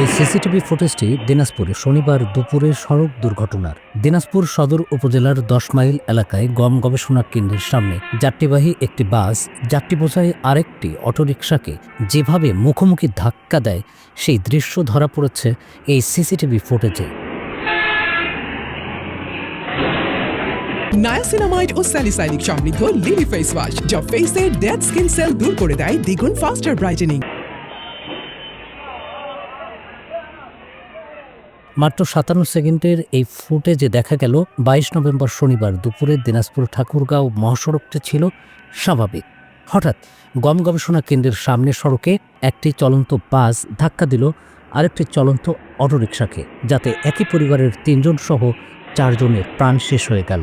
এই সিসিটিভি ফুটেজটি দিনাজপুরে শনিবার দুপুরে সড়ক দুর্ঘটনার। দিনাজপুর সদর উপজেলার দশ মাইল এলাকায় গম গবেষণা কেন্দ্রের সামনে যাত্রীবাহী একটি বাস যাত্রী বোঝাই আরেকটি অটোরিকশাকে যেভাবে মুখোমুখি ধাক্কা দেয়, সেই দৃশ্য ধরা পড়েছে এই সিসিটিভি ফুটেজে। নায়াসিনামাইড ও স্যালিসাইনিক সমৃদ্ধ লিলি ফেস ওয়াশ, যা ফেসের ডেড স্কিন সেল দূর করে দেয় দ্বিগুণ ফাস্টার ব্রাইটেনিং মাত্র সাতান্ন সেকেন্ডের এই ফুটেজে দেখা গেল বাইশ নভেম্বর শনিবার দুপুরে দিনাজপুর ঠাকুরগাঁও মহাসড়কটি ছিল স্বাভাবিক। হঠাৎ গম গবেষণা কেন্দ্রের সামনে সড়কে একটি চলন্ত বাস ধাক্কা দিল, আরেকটি চলন্ত অটোরিকশাকে, যাতে একই পরিবারের তিনজন সহ চারজনের প্রাণ শেষ হয়ে গেল।